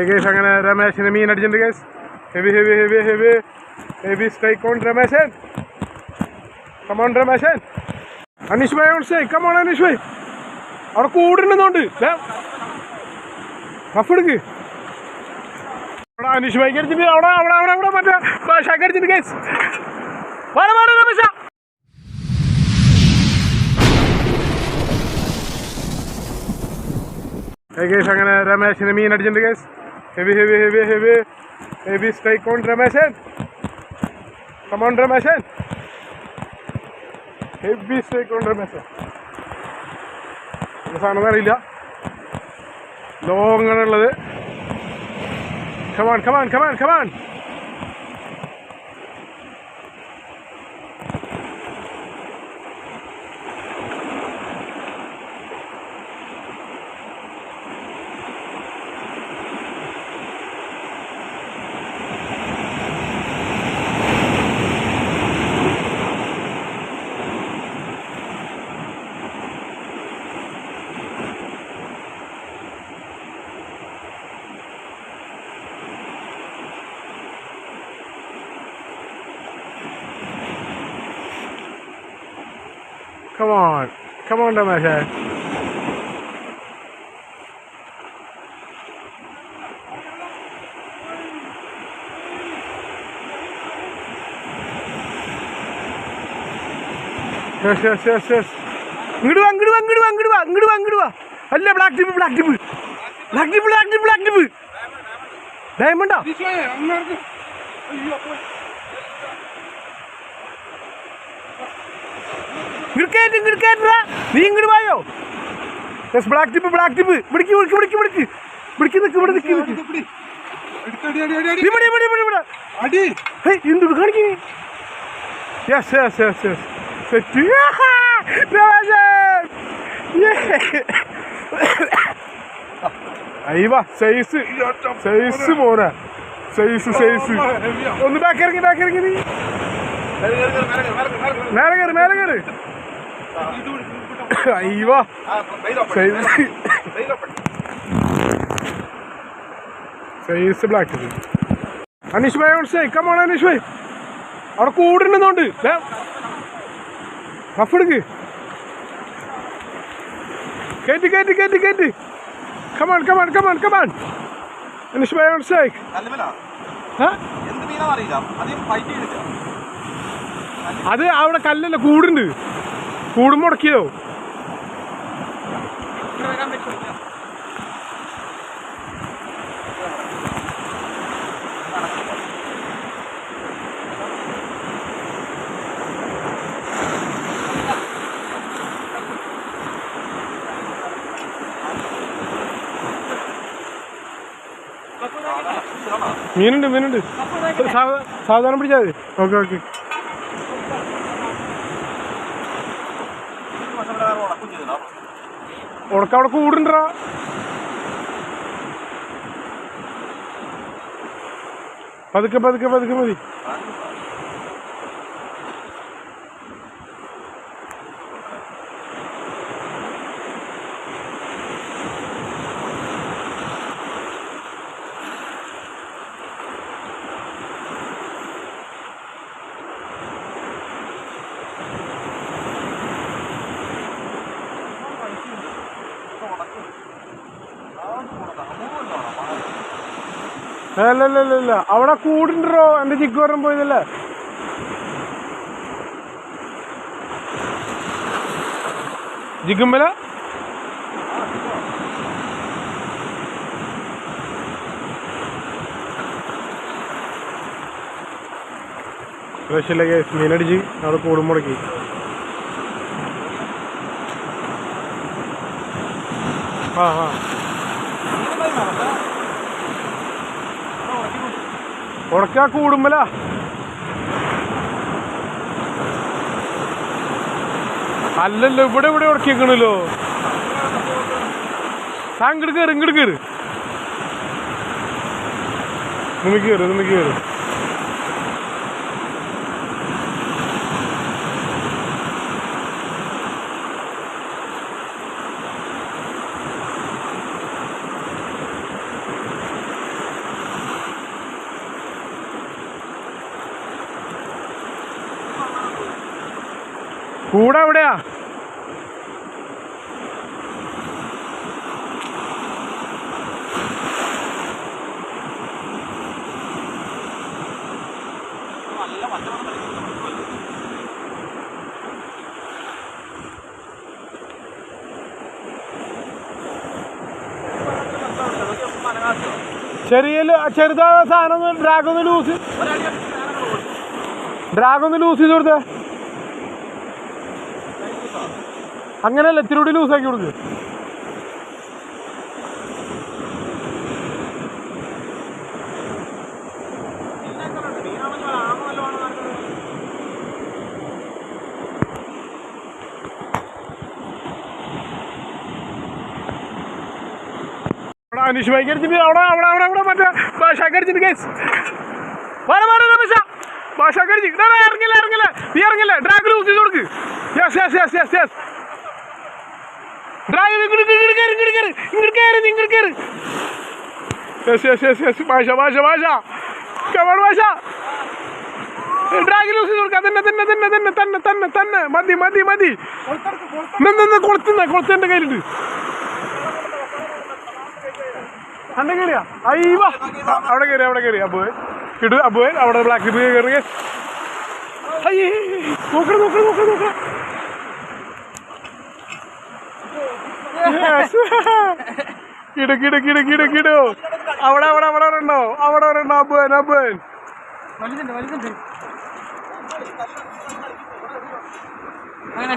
Guys അങ്ങനെ രമേശിന് മീൻ അടിച്ചിട്ടുണ്ട് guys heavy heavy heavy heavy heavy strike on Ramesan come on Ramesan Aneesh bhai on strike come on Aneesh bhai അവിടെ കൂടുന്നുണ്ട് cough എടുക്ക് അവിടെ അനീഷ് ഭായിക്ക് അടിച്ചിട്ട് അവിടെ അവിടെ അവിടെ അവിടെ മറ്റേ ഭാഷക്ക് അടിച്ചിട്ട് ഗേസ് വാട വാട രമേശ ഗേസ് അങ്ങനെ രമേശിന് മീൻ അടിച്ചിട്ടുണ്ട് guys heavy heavy heavy heavy heavy strike on Ramesan come on Ramesan heavy strike on Ramesan ഈ സാധനം അറിയില്ല. ആണുള്ളത് come on come on come on come on come on come on Ramesan yes yes yes yes ഇങ്ങോട്ട് വാ ഇങ്ങോട്ട് വാ ഇങ്ങോട്ട് വാ ഇങ്ങോട്ട് വാ ഇങ്ങോട്ട് വാ ഇങ്ങോട്ട് വാ. അല്ല black tip black tip black tip black tip black tip ഡയമണ്ടാ cricket കയറ്റാ നീ ഇങ്ങോട്ട് വായോ? Yes black tip black tip വിളിക്ക് വിളിക്ക് വിളിക്ക് വിളിക്ക് വിളിക്ക് നിൽക്ക് ഇവിടെ നിൽക്ക് ഇവിടെ ഇവിടെ ഇവിടെ ഇവിടെ. അടി. ഹേ എന്തുകൊണ്ട് കാണിക്കേ yes yes yes yes set അയ്യവാ size size മോനെ സൈസ് സൈസ് ഒന്ന് ബാക്കിറങ്ങി ബാക്കിറങ്ങി നീ. മേലെ കയറി മേലെ കയറി. അയ്യവാ സൈസ് സൈസ് ബ്ലാക്ക് അനീഷ് ഭായ് സ്റ്റേ കമോൺ അനീഷ് ഭായ്. അവിടെ കൂടുന്നുണ്ട്. റഫ് എടുക്ക്. കയറ്റി കയറ്റി കയറ്റി കയറ്റി come on come on come on come on Aneesh bhai ചെയ്തില്ല. അത് അവിടെ കല്ലല്ല കൂടുണ്ട്. കൂട് മുടക്കിയോ? മീനുണ്ട് മീനുണ്ട്. സാധാരണ പിടിച്ചാൽ മതി. Okay okay. ഉടക്ക അവിടെ കൂടുണ്ടാ പതുക്കെ പതുക്കെ പതുക്കെ മതി. അല്ല അല്ല അല്ല അല്ല അവിടെ കൂടുണ്ടോ എന്റെ ചിക്കോരം പോയതല്ലേ ജിഗുമ്പല സ്പെഷ്യൽ കേസ് മീനടിച്ച് അവിടെ കൂടും മുടക്കി. ആ ആ. ഉടക്കാ കൂടുമ്പല. അല്ലല്ലോ ഇവിടെ ഇവിടെ ഉടക്കിക്കണല്ലോ ഇങ്ങോട്ട് കയറി ഇങ്ങോട്ട് കയറി നിന്ന് കയറി കയറി കൂടെ എവിടെയാ ചെറിയ ചെറുതാ സാധനം ഡ്രാഗ് ഒന്ന് ലൂസ് ഡ്രാഗ് ഒന്ന് ലൂസ് ചെയ്ത് കൊടുത്തേ. അങ്ങനെയല്ല ഇത്തിരി കൂടി ലൂസ് ആക്കി കൊടുക്ക്. അവിടെ അനീഷ് ബൈക്ക് അടിച്ചിട്ട് അവിടെ അവിടെ അവിടെ അവിടെ മറ്റേ ഭാഷാക്ക് അടിച്ചിട്ട് കേസ് വേറെ വേറെ രമേശ. ഭാഷാക്ക് അടിച്ച്. ഡാ, ഡാ, ഇറങ്ങില്ല ഇറങ്ങില്ല. നീ ഇറങ്ങില്ല. ഡ്രാഗ് ലൂസ് ചെയ്ത് കൊടുക്ക്. Yes yes yes yes yes drag ഇങ്ങോട്ട് ഇങ്ങോട്ട് കയറി ഇങ്ങോട്ട് കയറി ഇങ്ങോട്ട് കയറി ഇങ്ങോട്ട് കയറി യെസ് യെസ് യെസ് യെസ് ഭാഷ ഭാഷ ഭാഷ കമാൺ ഭാഷ ഡ്രാഗ് ലൂസ് ചെയ്ത് കൊടുക്കുക തന്നെ തന്നെ തന്നെ തന്നെ തന്നെ തന്നെ തന്നെ. മതി മതി മതി. നിന്ന് കൊളുത്തുന്ന കൊളുത്തന്റെ കയ്യിലുണ്ട് അന്നെ കയറിയാ അയ്യവാ അവിടെ കയറി അവിടെ കയറി അബുവേ. ഇടു അബുവേ. അവിടെ ബ്ലാക്ക് കയറി അയ്യേ നോക്കണം നോക്കണം നോക്കണം നോക്കണം കിടു കിടു കിടു കിടു കിടു. അവിടെ അവിടെ അവിടെ ഉണ്ടോ അവിടെ ഉണ്ടോ വലുതുണ്ട് വലുതുണ്ട്. അങ്ങനെ.